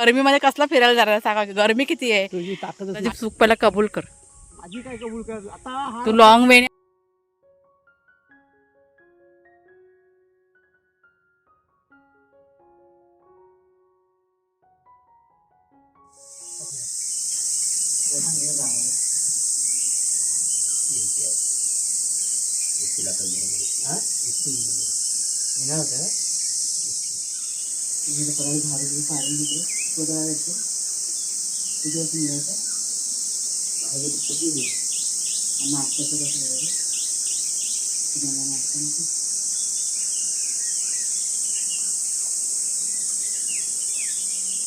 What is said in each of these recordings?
गरमीमध्ये कसला फिरायला जाणार सांगा गरमी किती आहे? तुझी ताकद तुझी चूक पहिला कबूल कर. माझी काय कबूल कर? आता हा तू लॉंग वे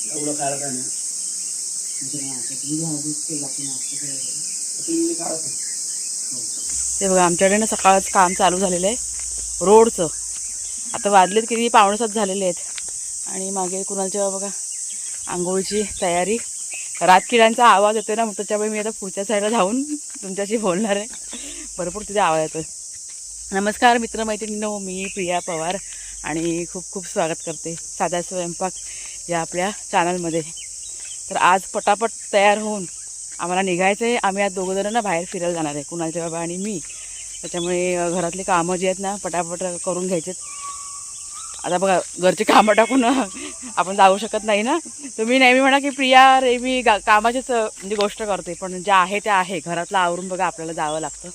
एवढं काय काय नाही. तुम्ही काढा ते. ते बघा आमच्याकडे ना सकाळच काम चालू झालेलं आहे. रोडचं. आता वाजलेत किती? पावणेसात झालेले आहेत. आणि मागे कुणाच्या बघा आंघोळीची तयारी. रातकिड्यांचा आवाज येतोय ना मग त्याच्यामुळे मी आता पुढच्या साईडला जाऊन तुमच्याशी बोलणार आहे. भरपूर तिथे आवाज येतोय. नमस्कार मित्रमैत्रिणींनो मी प्रिया पवार आणि खूप खूप स्वागत करते साधा स्वयंपाक या आपल्या चॅनलमध्ये तर आज पटापट तयार होऊन आम्हाला निघायचं आहे आम्ही आज दोघं जणं ना बाहेर फिरायला जाणार आहे कुणालचे बाबा आणि मी. त्याच्यामुळे घरातले घरातली कामं जी आहेत ना पटापट करून घ्यायचेत. आता बघा घरची कामं टाकून आपण जाऊ शकत नाही ना? तुम्ही नेहमी म्हणा की प्रिया रे मी गा कामाचीच म्हणजे गोष्ट करते पण जे आहे ते आहे. घरातलं आवरून बघा आपल्याला जावं लागतं.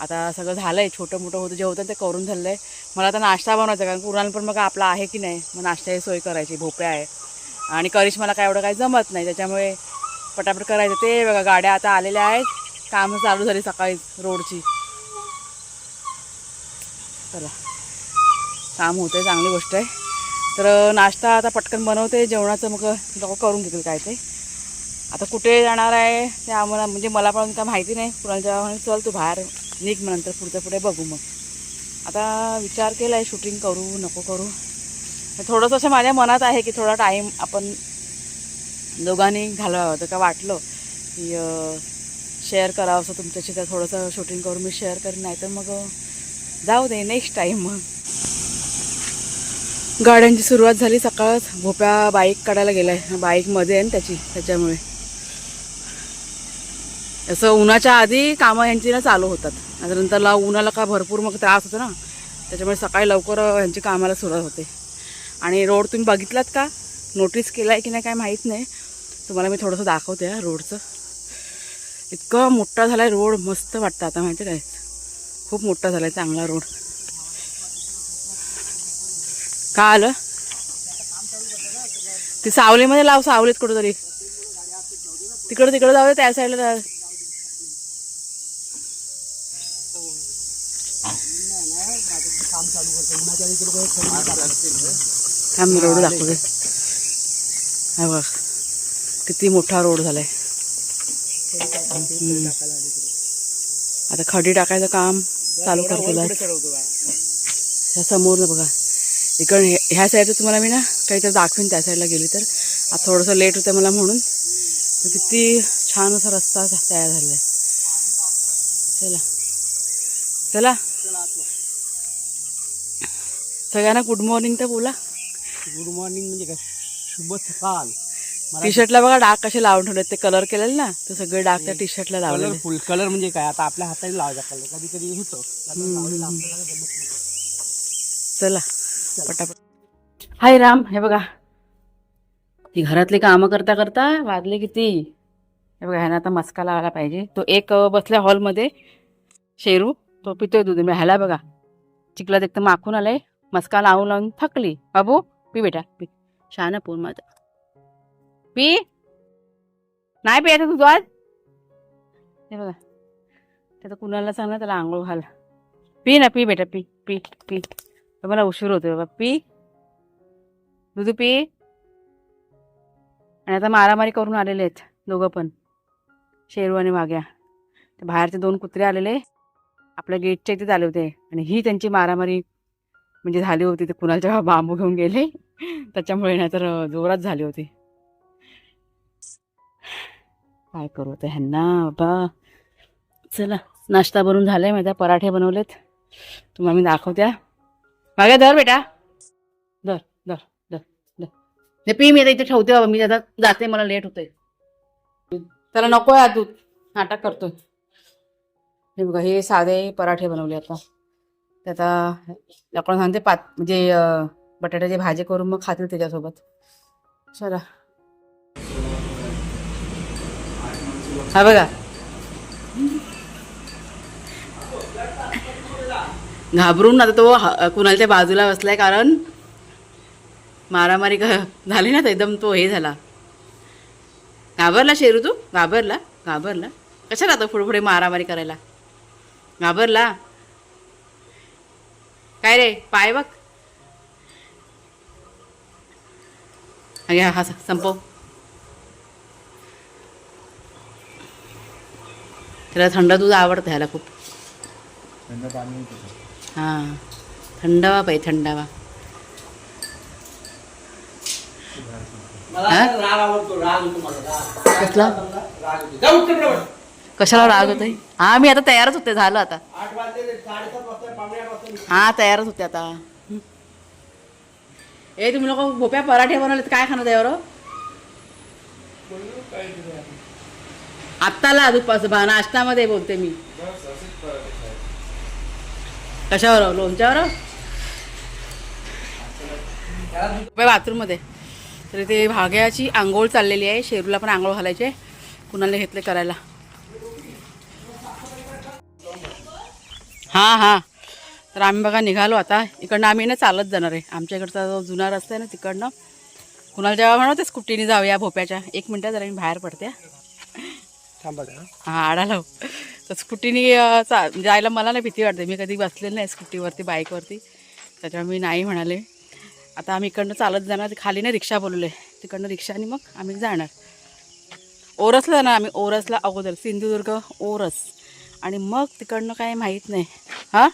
आता सगळं झालं आहे छोटं मोठं होतं जे होतं ते करून झालं आहे मला आता नाश्ता बनवायचा कारण कुणाला पण बघा आपला आहे की नाही मग नाश्त्याची सोय करायची भोपळा आहे. आणि करिश्माला काय एवढं काही जमत नाही त्याच्यामुळे पटापट करायचं. ते बघा गाड्या आता आलेल्या आहेत. कामं चालू झाली सकाळी रोडची. चला. काम होतं आहे चांगली गोष्ट आहे. तर नाश्ता आता पटकन बनवते जेवणाचं मग लोक करून घेतील काय ते. आता कुठे जाणार आहे ते आम्हाला म्हणजे मला पण काय माहिती नाही. कुणाच्या म्हणे, चल तू बाहेर निघ मग नंतर पुढचं पुढे बघू मग. आता विचार केला आहे शूटिंग करू नको करू. थोडंसं असं माझ्या मनात आहे की थोडा टाईम आपण दोघांनी घालवावं. तर का वाटलं की शेअर करावं असं तुमच्याशी तर थोडंसं शूटिंग करून मी शेअर करेन नाही तर मग जाऊ दे नेक्स्ट टाईम मग. गाड्यांची सुरुवात झाली सकाळच भोप्या बाईक काढायला गेलाय. बाईकमध्ये आहे ना त्याची त्याच्यामुळे. असं उन्हाच्या आधी कामं यांची ना चालू होतात. आणि नंतरला उन्हाला का भरपूर मग त्रास होतो ना. त्याच्यामुळे सकाळी लवकर यांची कामाला सुरुवात होते. आणि रोड तुम्ही बघितलात का? नोटीस केला आहे की नाही काय माहीत नाही. तुम्हाला मी थोडंसं दाखवते हा रोडचं. इतकं मोठा झाला आहे रोड. मस्त वाटतं आता माहिती काय? खूप मोठा झाला आहे चांगला रोड. का आलं? ती सावलीमध्ये लाव सावलीत कुठं तरी तिकडं तिकडं जाऊ दे त्या साईडला जा. थांब रोड दाखवते. हा बघ. किती मोठा रोड झालाय. आता खडी टाकायचं काम चालू करतो समोर बघा. इकडे हे- ह्या साईडचं तुम्हाला मी ना काहीतरी दाखवीन त्या साईडला गेली तर. आता थोडंसं लेट होतं मला म्हणून. तर किती छान असा रस्ता तयार झालेला आहे चला. चला. सगळ्यांना गुड मॉर्निंग तर बोला. गुड मॉर्निंग म्हणजे काय? शुभ सकाळ टी शर्टला बघा डाग कसे लावून ठेवले ते कलर केलेले ना ते सगळे डाग त्या टी शर्टला लावलेले. कलरफुल कलर म्हणजे काय? आता आपल्या हाताने लावायचा कलर कधी कधी होतो. चला. पटापट. हाय राम हे बघा. ती घरातली कामं करता करता वाजले किती? हे बघा ह्यानं आता मस्का लावायला पाहिजे. तो एक बसल्या हॉलमध्ये. शेरू तो पितोय दूध. मी ह्याला बघा. चिखलात एकदम माखून आलाय. मस्का लावून लावून थकली. बाबू पी बेटा पी. शान पूर्ण माझा. पी. नाही प्यायचं तुझं आज हे बघा. त्याचं कुणाला सांगणार? त्याला आंघोळ घाल. पी ना पी बेटा पी पी पी. मला उशीर होतोय बाबा पी. दुधू पी. आणि आता मारामारी करून आलेले आहेत दोघं पण. शेरू आणि वाघ्या. ते बाहेरचे दोन कुत्रे आलेले. आपल्या गेटच्या इथेच आले होते. आणि ही त्यांची मारामारी म्हणजे झाली होती. ते कुणाच्या बांबू घेऊन गेले. त्याच्यामुळे नाहीतर जोरात झाली होती. काय करू आता ह्यांना? बाबा. चला नाश्ता बनवून झालाय माझ्या पराठे बनवलेत. तुम्हाला मी दाखवत्या. मागे धर बेटा. धर धर धर धर. पी मी आता इथे ठेवते बाबा मी आता जाते मला लेट होतंय. त्याला नको आहे दूध. नाटक करतोय. हे बघा हे साधे पराठे बनवले आता. ते आता आपण सांगते पात म्हणजे बटाट्याची भाजी करून मग खातील त्याच्यासोबत. चला. हा बघा. घाबरून आता तो कुणाला त्या बाजूला बसलाय कारण मारामारी का झाली ना तर एकदम तो हे झाला. घाबरला शेरू तू? घाबरला? घाबरला. कशा राहतो पुढे पुढे मारामारी करायला? घाबरला. काय रे? पाय बघ. अगे हा संपव. त्याला थंड दूध आवडतं ह्याला खूप. हां. थंडावा पाहिजे थंडावा. कसला. कशाला राग होते हा मी आता तयारच होते झालं आता. हा तयारच होते आता. ए तुम्ही लोक भोप्या पराठे बनवले तर काय खाणार त्यावर? आत्ताला दुपारचं भा नाश्त्यामध्ये बोलते मी. कशावर लोणच्यावर बाथरूममध्ये. तर ते भाग्याची आंघोळ चाललेली आहे. शेरूला पण आंघोळ घालायचे कुणाला घेतले करायला? हां हां. तर आम्ही बघा निघालो आता. इकडनं आम्ही ना चालत जाणार आहे. आमच्या इकडचा जो जुना रस्ता आहे ना तिकडनं. कुणाला जेव्हा म्हणते स्कूटीने जाऊया भोप्याच्या. एक मिनटं जरा मी बाहेर पडते. हां आडाला तर स्कूटीने चा जायला मला नाही भीती वाटते. मी कधी बसलेली नाही स्कूटीवरती बाईकवरती. त्याच्यामुळे मी नाही म्हणाले. आता आम्ही इकडनं चालत जाणार. खाली ना रिक्षा बोलवले. तिकडनं रिक्षाने मग आम्ही जाणार. ओरसला जाणार आम्ही. ओरसला अगोदर. सिंधुदुर्ग ओरस. आणि मग तिकडनं काय माहीत नाही. हां?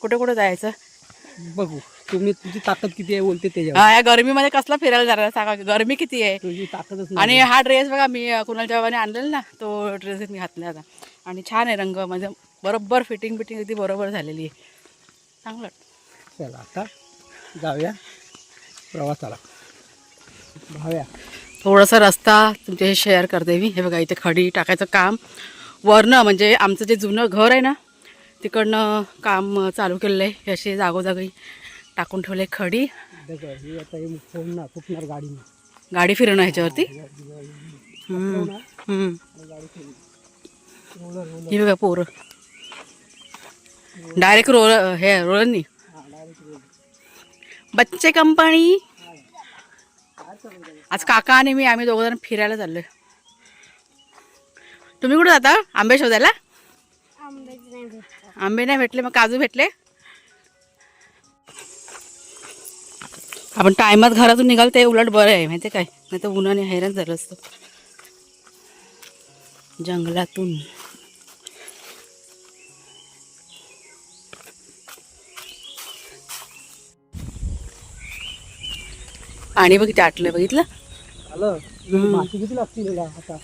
कुठे कुठे जायचं? बघू. तुम्ही तुझी ताकद किती आहे बोलते त्याच्यावर. हा या गरमीमध्ये कसला फिरायला जाणार सांगा गरमी किती आहे? तुझी ताकदच नाही. आणि हा ड्रेस बघा मी अ, कुणालच्या बाबाने आणलेला ना तो ड्रेस मी घातला आता आणि छान आहे रंग म्हणजे बरोबर फिटिंग बिटिंग ती बरोबर झालेली आहे. चांगलं चला आता जाऊया. प्रवासाला. भाव्या थोडासा रस्ता तुमच्याशी शेअर करते मी. हे बघा इथे खडी टाकायचं काम. वरनं म्हणजे आमचं जे जुनं घर आहे ना तिकडनं काम चालू केलेलं आहे असे जागोजागी टाकून ठेवले खडी. गाडी फिरणं ह्याच्यावरती? हम्म, हम्म. ही बघा पोरं. डायरेक्ट रोल हे रोलरनी? बच्चे कंपनी? आज काका आणि मी आम्ही दोघं जण फिरायला चाललोय. तुम्ही कुठे जाता? आंबे शोधायला? आंबे नाही भेटले मग काजू भेटले? आपण टायमात घरातून निघाल ते उलट बरं आहे माहिती काय? नाही तर उन्हाने हैराण झालं असतं. जंगलातून. पाणी बघ किती आटलं बघितलं? आलं. माती किती लागते त्याला आता?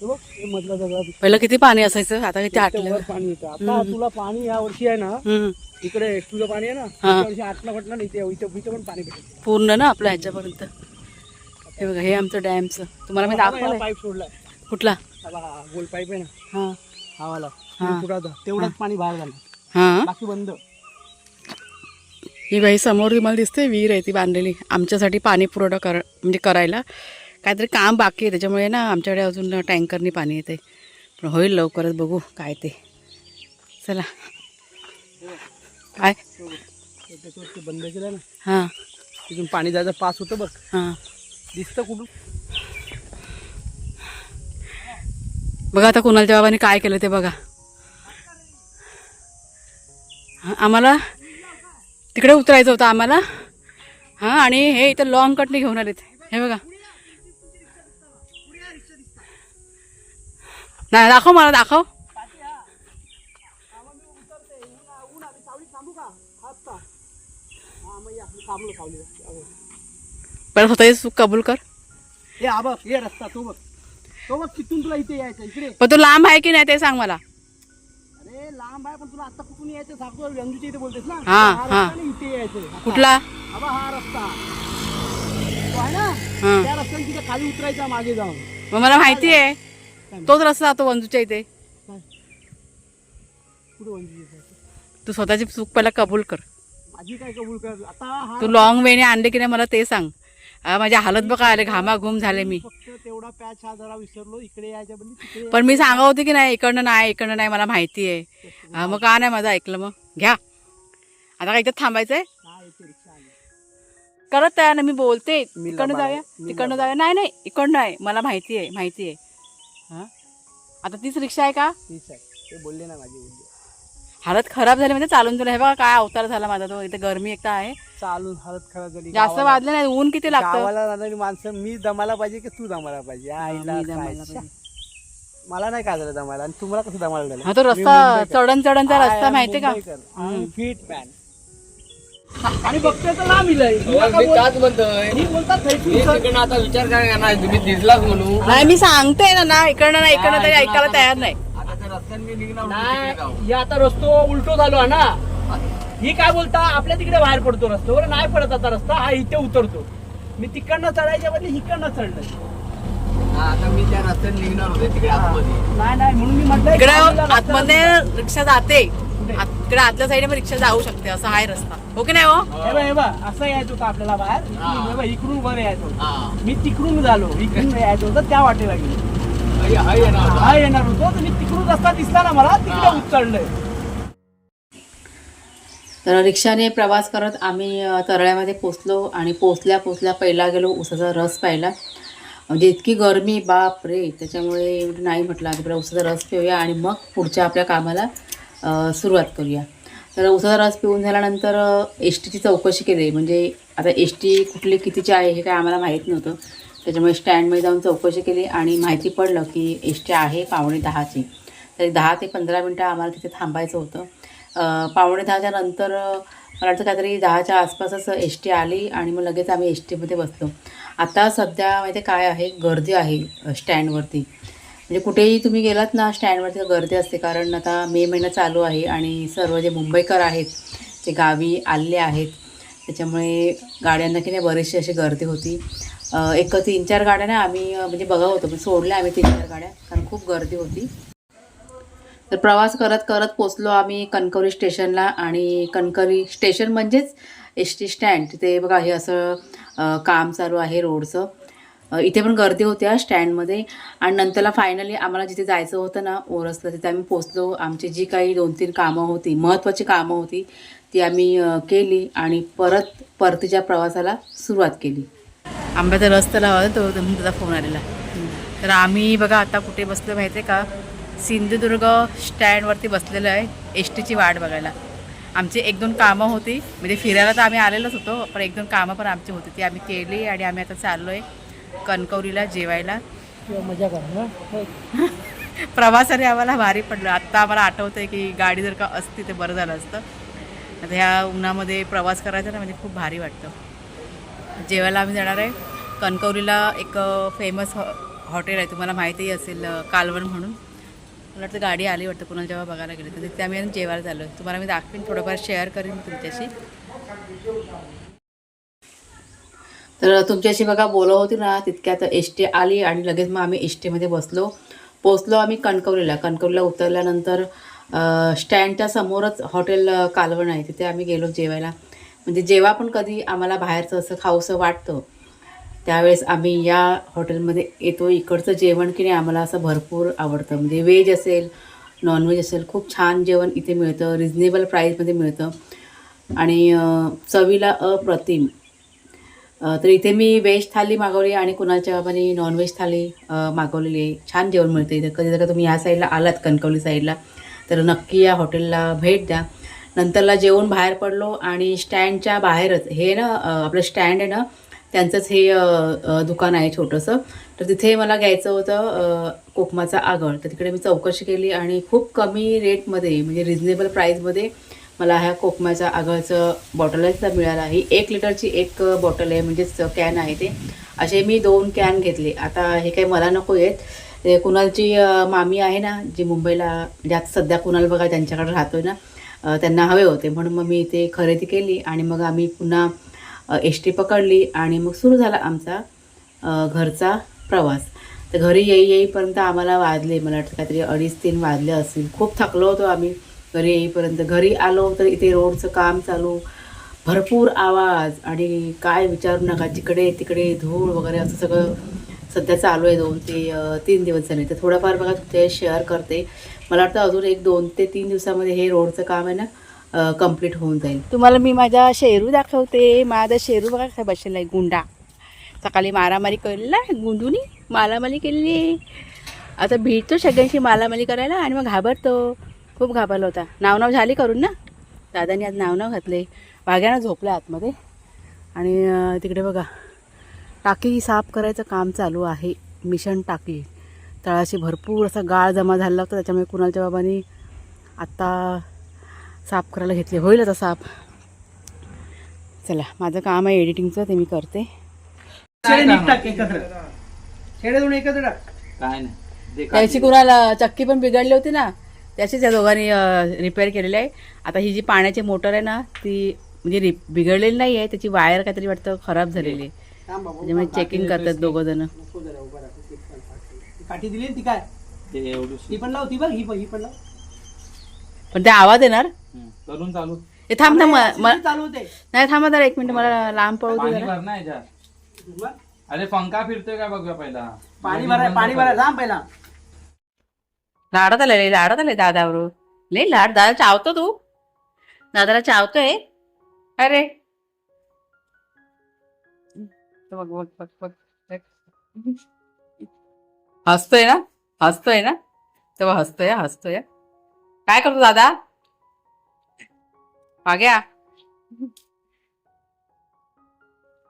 मधला सगळा पहिलं किती पाणी असायचं? आता किती आटलं पाणी येतं. आता तुला पाणी या वर्षी आहे ना. इकडे तुझं पाणी आहे ना वर्षी आटला म्हटलं नाही इथे इथं पण पाणी भेटेल पूर्ण ना आपल्या ह्याच्यापर्यंत. हे बघा हे आमचं डॅमचं. तुम्हाला मी दाखवलंय पाईप सोडलाय. कुठला? गोल पाईप आहे ना हां. हवाला. हा. पुढं तेवढंच पाणी बाहेर झालं. हां. बाकी बंद. ही बाई समोर तुम्हाला दिसते विहीर आहे ती बांधलेली. आमच्यासाठी पाणी पुरवठा कर म्हणजे करायला. काहीतरी काम बाकी आहे त्याच्यामुळे ना आमच्याकडे अजून टँकरनी पाणी येते पण होईल लवकरच बघू काय ते. चला. काय? बंद केलं ना हां. तिथून पाणी जायचं पास होतं बघ. हां. दिसतं कुठून? बघा आता कुणालच्या बाबाने काय केलं ते बघा. हां आम्हाला तिकडे उतरायचं होतं आम्हाला. हां आणि हे इथं लॉंग कटने घेऊन आलेत. हे बघा. नाही दाखव मला दाखव. स्वतःची चूक कबूल कर. हे बघ हे रस्ता तो बघ. तो बघ तिथून तुला इथे यायचं इकडे. पण तू लांब आहे की नाही ते सांग मला. अरे लांब आहे पण तुला आता कुठून यायचं सांगतो. रंजूच्या इथे बोलतेस ना? हा, हा. इथे यायचं कुठला? बघ, हा रस्ता. तो आहे ना? हां. त्या रस्त्याने तिथे खाली उतरायचा मागे जाऊन. मग मला माहिती आहे. तोच रस्ता जातो वंजूच्या इथे? तू स्वतःची चूक पहिला कबूल कर. माझी काय कबूल कर आता तू लॉंग वेने आणले की नाही मला ते सांग. माझ्या हालत बघा आले घामाघूम झाले मी. तेवढा पॅच हा जरा विसरलो इकडे यायच्या पण मी सांगा होते की नाही इकडनं नाही इकडनं नाही मला माहिती आहे. मग का नाही माझं ऐकलं मग? घ्या. आता काय इथं थांबायचंय? करत आहे ना मी बोलते. आहे. जाऊया तिकडनं. जाऊया. नाही नाही इकडनं आहे. मला माहिती आहे माहिती आहे. आता तीच रिक्षा आहे का? तीच आहे. ते बोलले ना माझी हालत खराब झाली म्हणजे चालून तुला. हे बघा काय अवतार झाला माझा तो. इथे गरमी एकटा आहे. चालून हालत खराब झाली. जास्त गावाला- वाजले नाही ऊन किती लागतं? गावाला राहणारी माणसं मी दमाला पाहिजे की तू दमाला पाहिजे? आईला मी. मला नाही काय झालं दमाला आणि तुम्हाला कसं दमाला झालं हा तो रस्ता. चढण चढणचा रस्ता माहितीये का? fit man. आणि बघतोय तर लांब इलंय. मी काच म्हणतोय. मी बोलतात मी तिकडनं आता विचार काय करणार तुम्ही दिसलाच म्हणू नाही मी सांगते ना ना इकडनं नाही इकडनं तरी ऐकायला तयार नाही. आता त्या रस्त्याने मी निघणार होतो तिकडे जाऊ. नाही या आता रस्तो उलटो झालो हा ना. ही काय बोलता? आपल्या तिकडे बाहेर पडतो रस्ता. बरं नाही पडत आता रस्ता हा इथे उतरतो. मी तिकडनं चढायच्या बदली इकडनं चढलं हा, आता मी त्या रस्त्याने निघणार होते तिकडे आतमध्ये. नाही नाही म्हणून मी म्हटलं इकडे आतमध्ये रिक्षा जाते. आत- इकडे आतल्या साईडने रिक्षा जाऊ शकते असा आहे रस्ता. हो की नाही हो? हे बघ, हे बघ, असं यायचं होतं आपल्याला बाहेर? इकडून, हे बघ, इकडून वर यायचं. हा. मी तिकडून झालो इकडून यायचं होतं त्या वाटेला गेलो येणार होता. हा येणार होतो. तर मी तिकडून रस्ता दिसला ना मला तिकडे उचललंय. तर रिक्षाने प्रवास करत आम्ही अ, तरळ्यामध्ये पोचलो आणि पोचल्या पोचल्या पहिला गेलो उसाचा रस प्यायला. म्हणजे इतकी गरमी बाप रे त्याच्यामुळे एवढं नाही म्हटलं आधी पहिला उसाचा रस पिऊया आणि मग पुढच्या आपल्या कामाला सुरुवात करूया. तर उसाचा रस पिऊन झाल्यानंतर एस टीची चौकशी केली. म्हणजे आता एस टी कुठली कितीची आहे हे काय आम्हाला माहीत नव्हतं. त्याच्यामुळे स्टँडमध्ये जाऊन चौकशी केली आणि माहिती पडलं की एस टी आहे पावणे दहाची. तर दहा ते पंधरा मिनटं आम्हाला तिथे थांबायचं होतं. पावणे दहाच्या नंतर मला वाटतं काहीतरी दहाच्या आसपासच एस टी आली आणि मग लगेच आम्ही एस टीमध्ये बसलो. आता सध्या माहिती आहे काय आहे? गर्दी आहे स्टँडवरती. म्हणजे कुठेही तुम्ही गेलात ना स्टँडवरती तर गर्दी असते. कारण आता मे महिना चालू आहे आणि सर्व जे मुंबईकर आहेत ते गावी आलेले आहेत त्याच्यामुळे गाड्यांना की नाही बरीचशी अशी गर्दी होती. एक तीन चार गाड्या ना आम्ही म्हणजे बघा होतो पण सोडल्या आम्ही तीन चार गाड्या कारण खूप गर्दी होती. तर प्रवास करत करत पोचलो आम्ही कणकवली स्टेशनला आणि कणकवली स्टेशन म्हणजेच एस टी स्टँड. तिथे बघा हे असं काम चालू आहे रोडचं. इथे पण गर्दी होत्या स्टँडमध्ये. आणि नंतरला फायनली आम्हाला जिथे जायचं होतं ना ओरसला तिथे आम्ही पोचलो आमची जी काही दोन तीन कामं होती महत्त्वाची कामं होती ती आम्ही केली आणि परत परतीच्या प्रवासाला सुरुवात केली. आंब्याचा रस तर लावा तो त्याचा फोन आलेला. तर आम्ही बघा आता कुठे बसलो माहिती आहे का? सिंधुदुर्ग स्टँडवरती बसलेलं आहे एस टीची वाट बघायला. आमची एक दोन कामं होती म्हणजे फिरायला तर आम्ही आलेलोच होतो पण एक दोन कामं पण आमची होती ती आम्ही केली आणि आम्ही आता चाललो आहे कणकवलीला जेवायला. मजा कर प्रवासाने आम्हाला भारी पडलं. आत्ता आम्हाला आठवतं आहे की गाडी जर का असती ते बरं झालं असतं. आता ह्या उन्हामध्ये प्रवास करायचा ना म्हणजे खूप भारी वाटतं. जेवायला आम्ही जाणार आहे. कणकवलीला एक फेमस हॉ हॉटेल आहे. तुम्हाला माहितीही असेल कालवण म्हणून. मला वाटतं गाडी आली वाटतं कुणाला जेव्हा बघायला गेले तर. तिथे आम्ही जेवायला झालो तुम्हाला मी दाखवीन थोडंफार शेअर करीन तुमच्याशी. तर तुमच्याशी बघा बोलव होती ना तितक्यात एस टी आली आणि लगेच मग आम्ही एस टीमध्ये बसलो. पोचलो आम्ही कणकवलीला. कणकवलीला उतरल्यानंतर स्टँडच्या समोरच हॉटेल कालवण आहे. तिथे आम्ही गेलो जेवायला. म्हणजे जेव्हा पण कधी आम्हाला बाहेरचं असं खाऊसं वाटतं त्यावेळेस आम्ही या हॉटेलमध्ये येतो. इकडचं जेवण की नाही आम्हाला असं भरपूर आवडतं. म्हणजे व्हेज असेल नॉनव्हेज असेल खूप छान जेवण इथे मिळतं. रिजनेबल प्राईजमध्ये मिळतं. आणि चवीला अप्रतिम. तर इथे मी व्हेज थाली मागवली आणि कुणाच्या बाबाने नॉनव्हेज थाली मागवलेली आहे. छान जेवण मिळते इथे. कधी जर तुम्ही ह्या साईडला आलात कणकवली साईडला तर नक्की या हॉटेलला भेट द्या. नंतरला जेवण बाहेर पडलो आणि स्टँडच्या बाहेरच हे ना आपलं स्टँड आहे ना त्यांचंच हे दुकान आहे छोटंसं. तर तिथे मला घ्यायचं होतं कोकमाचा आगळ. तर तिकडे मी चौकशी केली आणि खूप कमी रेटमध्ये म्हणजे रिजनेबल प्राईजमध्ये मला ह्या कोकमाचा आगळचं बॉटलच मिळाला ही एक लिटरची एक बॉटल आहे म्हणजेच कॅन आहे ते. असे मी दोन कॅन घेतले. आता हे काही मला नको आहेत. ते कुणालची मामी आहे ना जी मुंबईला म्हणजे ज्यात सध्या कुणाल बघा त्यांच्याकडे राहतोय ना त्यांना हवे होते. म्हणून मग मी ते खरेदी केली आणि मग आम्ही पुन्हा एस टी पकडली आणि मग सुरू झाला आमचा घरचा प्रवास. तर घरी येई येईपर्यंत आम्हाला वाजले. मला वाटतं काहीतरी अडीच तीन वाजले असतील. खूप थकलो होतो आम्ही. घरी येईपर्यंत घरी आलो तर इथे रोडचं काम चालू. भरपूर आवाज आणि काय विचारू नका जिकडे तिकडे धूळ वगैरे असं सगळं सध्या चालू आहे दोन ते तीन दिवस झाले तर थोडंफार बघा ते शेअर करते. मला वाटतं अजून एक दोन ते तीन दिवसामध्ये हे रोडचं काम आहे ना कंप्लीट होऊन जाईल. तुम्हाला मी माझा शेरू दाखवते. माझा शेरू बघा काय बसलेला आहे गुंडा. सकाळी मारामारी केलेला गुंडूनी मारामारी केलेली. आता भिडतो सगळ्यांशी मारामारी करायला आणि मग घाबरतो. खूप घाबरला होता. नाव नाव झाली करून ना? दादानी आज नाव नाव घातले. वाघ्यानं झोपलं आतमध्ये. आणि तिकडे बघा. टाकी साफ करायचं काम चालू आहे. मिशन टाकी. तळाशी भरपूर असा गाळ जमा झाला होता. त्याच्यामुळे कुणालच्या बाबांनी आत्ता साफ करायला घेतले. होईल आता साफ. चला माझं काम आहे एडिटिंगचं. ते मी करते. एकत्र. एकत्र काय नाही. त्याची कुणाला चक्की पण बिघडली होती ना? त्याचीच या दोघांनी रिपेअर केलेली आहे. आता ही जी पाण्याची मोटर आहे ना ती म्हणजे रि बिघडलेली नाही आहे त्याची वायर काहीतरी वाटतं खराब झालेली आहे. त्याच्यामुळे चेकिंग करतात दोघं जण. काठी दिली ती काय? ते पण लाव ती बघ ही पण ही पण लाव. पण ते आवाज येणार? करून चालू. हे थांब चालू होते. नाही थांबा जरा एक मिनिट मला लांब पळू दे जरा. अरे पंखा फिरतोय का बघूया पहिला? पाणी भराय पाणी भराय थांब पहिला. लाडत आले लय लाडत आले दादावर. लय लाड दादा चावतो तू? दादाला चावतोय? अरे. बघ बघ बघ बघ. बघ. हसतोय ना? हसतोय ना? तेव्हा हसतोय हसतोय. काय करतो दादा? माग्या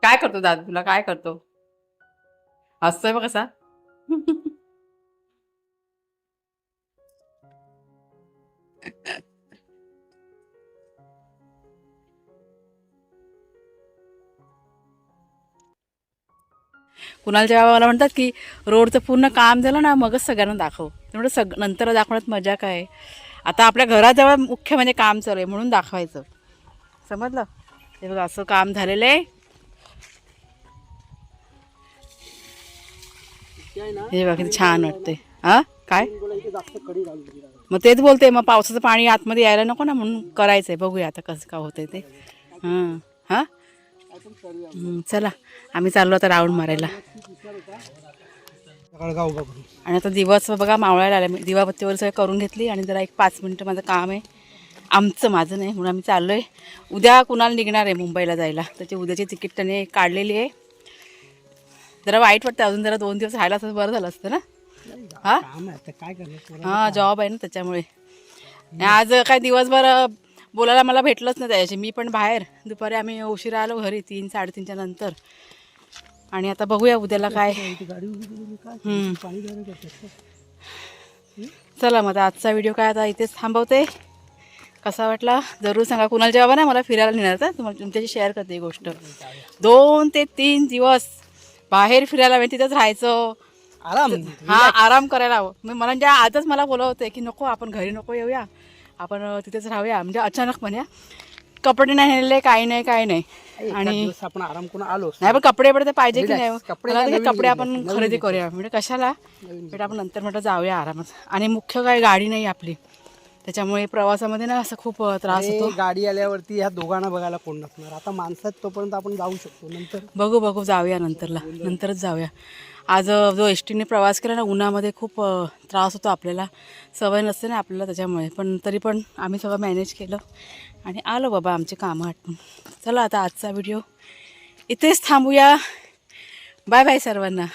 काय करतो दादा तुला? काय करतो? हसतोय बघ कसा? कुणालच्या बाबाला म्हणतात की रोडचं पूर्ण काम झालं ना मगच सगळ्यांना दाखव. त्यामुळे सग नंतर दाखवण्यात मजा काय? आता आपल्या घराजवळ मुख्य म्हणजे काम चालू आहे म्हणून दाखवायचं. समजलं? ते बघा असं काम झालेलं आहे. हे बघा किती छान वाटते हा काय? मग तेच बोलते मग पावसाचं पाणी आतमध्ये यायला नको ना म्हणून करायचंय. बघूया आता कसं का होतंय ते. हां? हां चला. आम्ही चाललो आता राऊंड मारायला. आणि आता दिवस बघा मावळायला आला मी दिवाबत्तीवर सगळं करून घेतली आणि जरा एक पाच मिनटं माझं काम आहे. आमचं माझं नाही म्हणून आम्ही चाललो आहे उद्या कुणाला निघणार आहे मुंबईला जायला? त्याची उद्याची तिकीट त्याने काढलेली आहे. जरा वाईट वाटतं अजून जरा दोन दिवस राहायला असं बरं झालं असतं ना? हा? हा जॉब आहे ना त्याच्यामुळे. आज काय दिवसभर बोलायला मला भेटलंच नाही त्याच्याशी. मी पण बाहेर. दुपारी आम्ही उशिरा आलो घरी तीन साडेतीनच्या नंतर. आणि आता बघूया उद्याला काय. चला मग आजचा व्हिडिओ काय आता इथेच थांबवते. कसा वाटला? जरूर सांगा. कुणाला बाबा ना मला फिरायला नेणार तर तुम्हाला तुमच्याशी शेअर करते ही गोष्ट. दोन ते तीन दिवस बाहेर फिरायला म्हणजे तिथंच राहायचं. आराम. हा आराम करायला हवं. मी मला म्हणजे आजच मला बोलत होते की नको आपण घरी नको येऊया. आपण तिथेच राहूया. म्हणजे अचानक म्हणे कपडे नाही नेले काही नाही काही नाही. आणि आपण आराम करून आलो. नाही पण कपडे पडते पाहिजे की नाही कपडे नवीन कपडे घेतले, आपण खरेदी करूया. म्हणजे कशाला? बेटा आपण नंतर म्हटलं जाऊया आरामात. आणि मुख्य काय गाडी नाही आपली. त्याच्यामुळे प्रवासामध्ये ना असं खूप त्रास होतो. गाडी आल्यावरती ह्या दोघांना बघायला कोण नसणार. आता माणसात तोपर्यंत आपण जाऊ शकतो. नंतर बघू बघू जाऊया नंतरला. नंतरच जाऊया. आज जो एस टीने प्रवास केला ना उन्हामध्ये खूप त्रास होतो आपल्याला. सवय नसते ना आपल्याला त्याच्यामुळे. पण तरी पण आम्ही सगळं मॅनेज केलं. आणि आलो बाबा आमची कामं आटून चला आता आजचा व्हिडिओ इथेच थांबूया. बाय बाय सर्वांना.